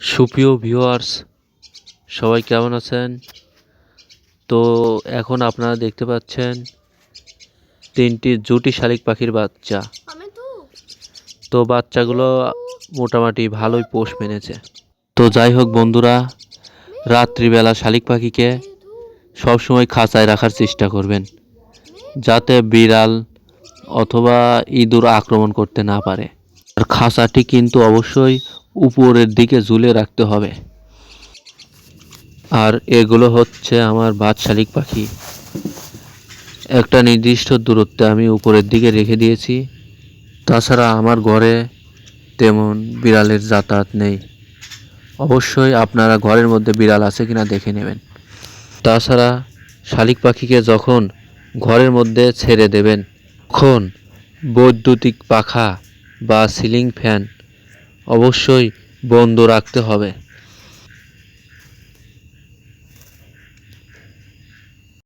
সুপ্রিয় ভিউয়ার্স সবাই কেমন আছেন? তো এখন আপনারা দেখতে পাচ্ছেন তিনটি জুটি শালিক পাখির বাচ্চা। তো বাচ্চাগুলো মোটামুটি ভালোই পোষ মেনেছে। তো যাই হোক বন্ধুরা, রাত্রিবেলা শালিক পাখিকে সবসময় খাঁচায় রাখার চেষ্টা করবেন, যাতে বিড়াল অথবা ইঁদুর আক্রমণ করতে না পারে। আর খাঁচাটি কিন্তু অবশ্যই উপরের দিকে ঝুলে রাখতে হবে। আর এগুলো হচ্ছে আমার বাদ শালিক পাখি। একটা নির্দিষ্ট দূরত্বে আমি উপরের দিকে রেখে দিয়েছি। তাছাড়া আমার ঘরে তেমন বিড়ালের যাতায়াত নেই। অবশ্যই আপনারা ঘরের মধ্যে বিড়াল আছে কিনা দেখে নেবেন। তাছাড়া শালিক পাখিকে যখন ঘরের মধ্যে ছেড়ে দেবেন, তখন বৈদ্যুতিক পাখা বা সিলিং ফ্যান অবশ্যই বন্ধ রাখতে হবে।